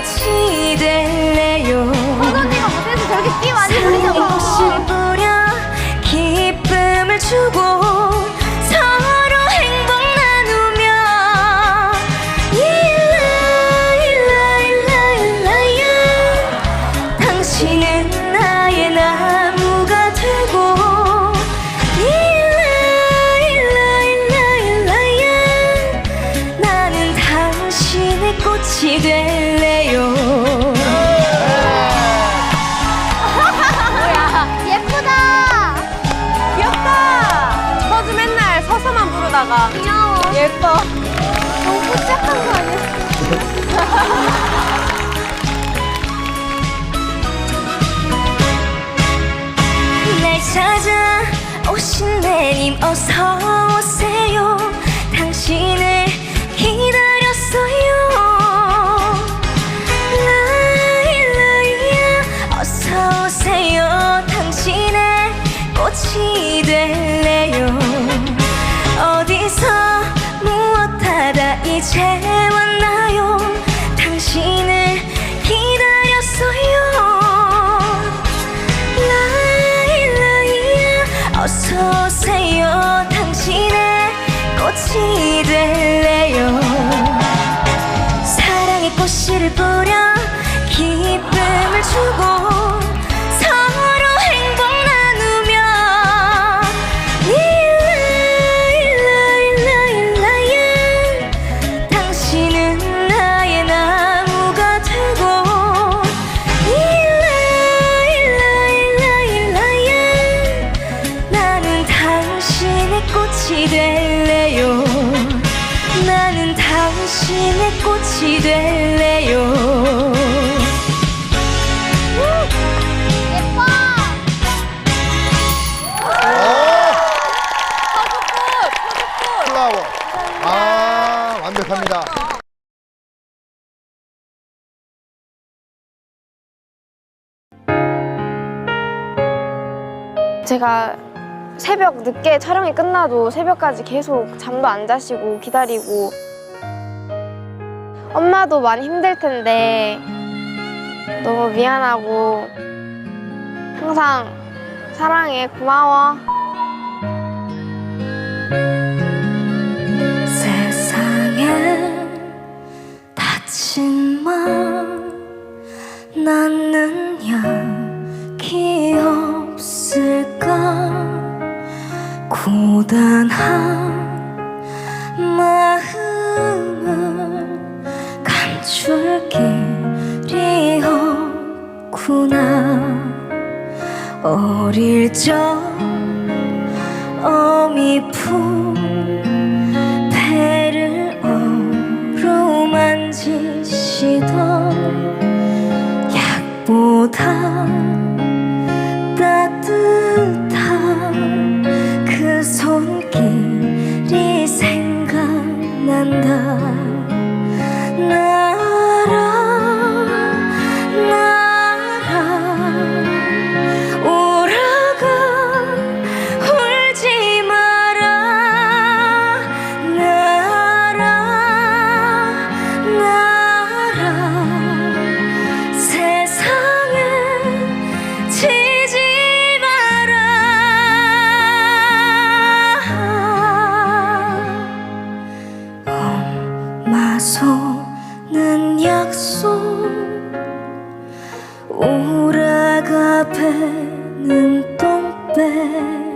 꽃이 될래요? 언니가 못해서 저렇게 끼 많이 부리잖아 기쁨을 주고 예뻐. 너무 짝한 거 아니야? 날 찾아 오신 내님 어서 오세요. 당신은 주고 제가 새벽 늦게 촬영이 끝나도 새벽까지 계속 잠도 안 자시고 기다리고. 엄마도 많이 힘들 텐데 너무 미안하고 항상 사랑해 고마워. 세상에 다친 맘 남는 양 기억 있을까? 고단한 마음을 감출 길이 없구나. 어릴 적 어미 품 배를 어루만지시던 약보다 能懂的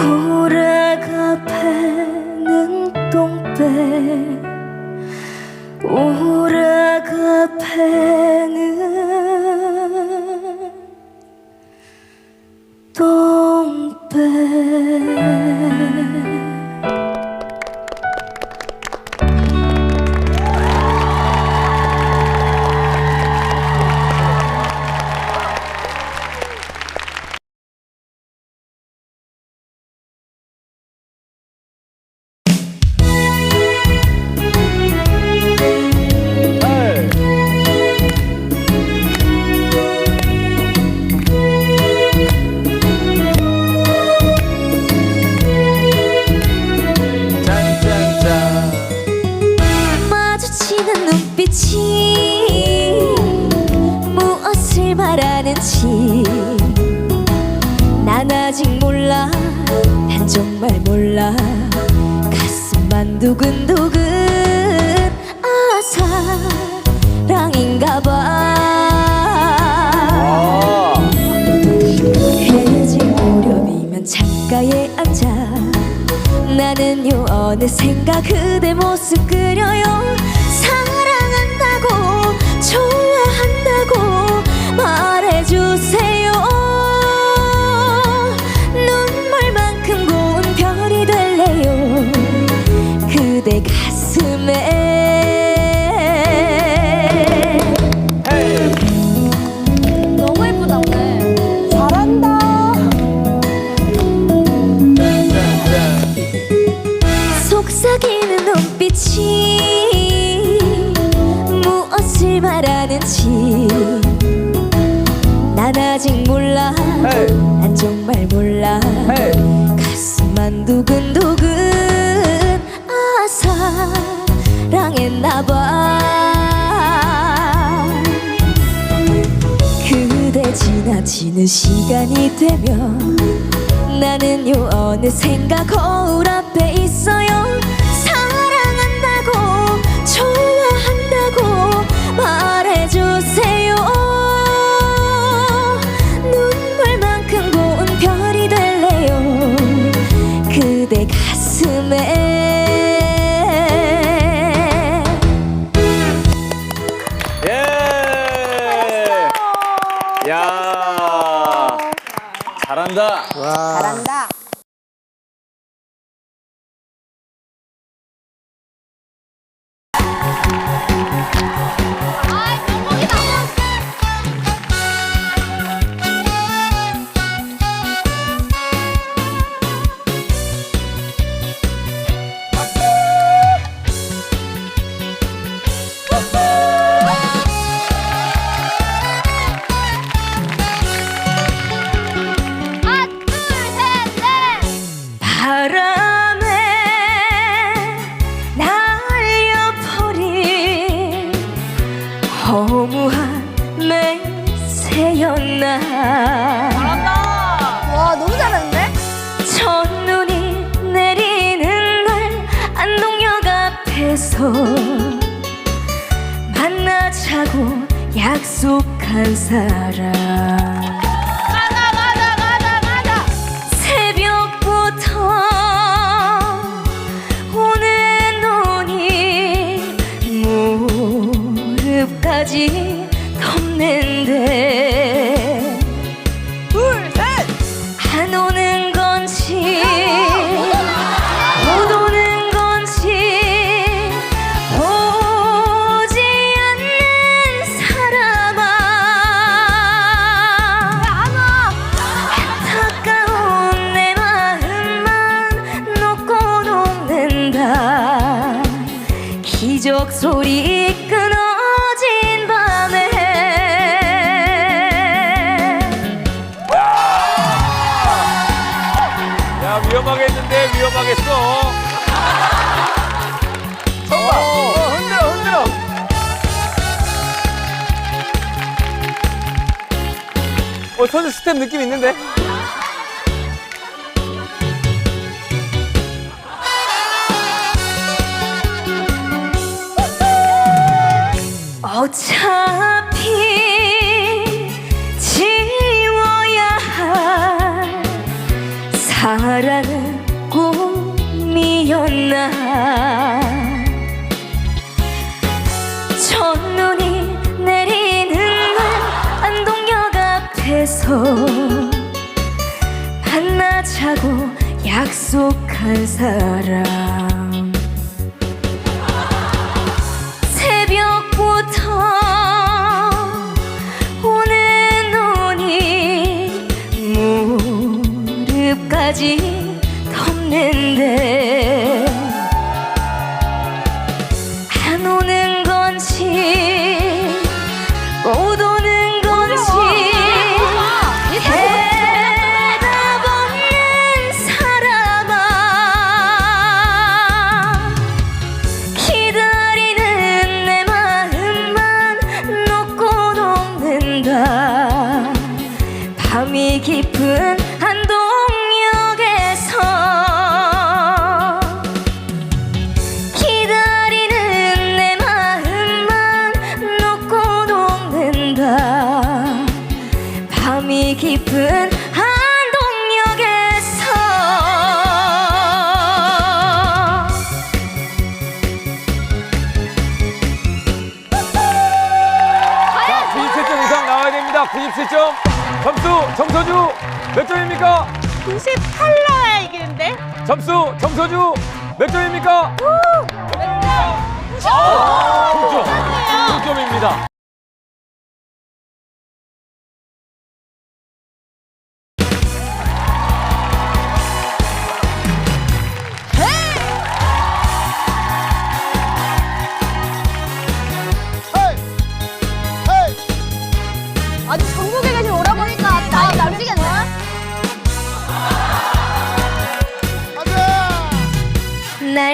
고래가 패는 똥배 오래가 패 몰라. 가슴만 두근두근. 아 사랑인가 봐. 헤어질 무렵이면 창가에 앉아. 나는요 어느 생각 그대 모습 그려요. 자는 시간이 되면 나는요 어느 생각 거울 앞에 있어요. 감사합니다. 와. 잘한다. 만나서 만나자고 약속한 사람. 어, 선수 스텝 느낌 있는데? 어차피 지워야 할 사랑은 꿈이었나 첫눈 앞에서 만나자고 약속한 사람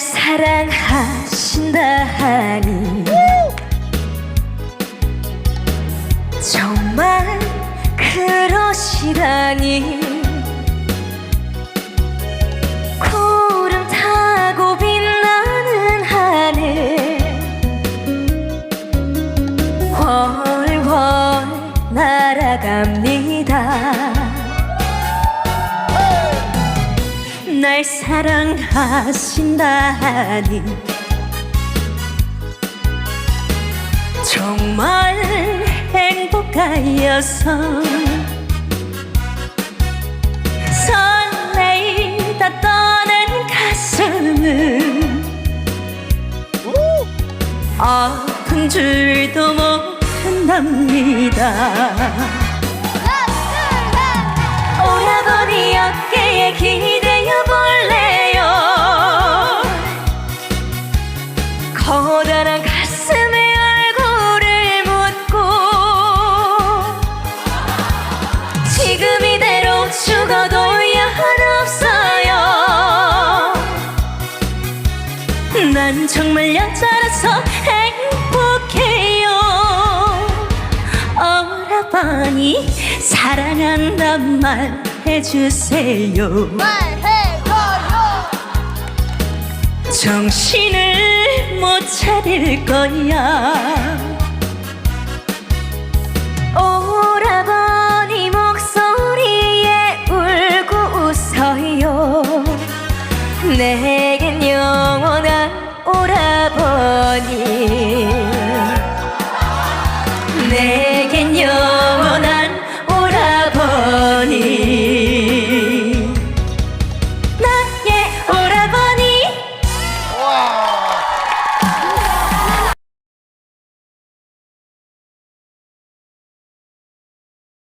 사랑하신다 하니 정말 그러시다니 사랑하신다 하니. 정말 행복하여서 설레이다 떠는 가슴은 아픈 줄도 모른답니다. 오라버니 어깨에 기 오라버니 사랑한단 말 해주세요 말해줘요. 정신을 못 차릴 거야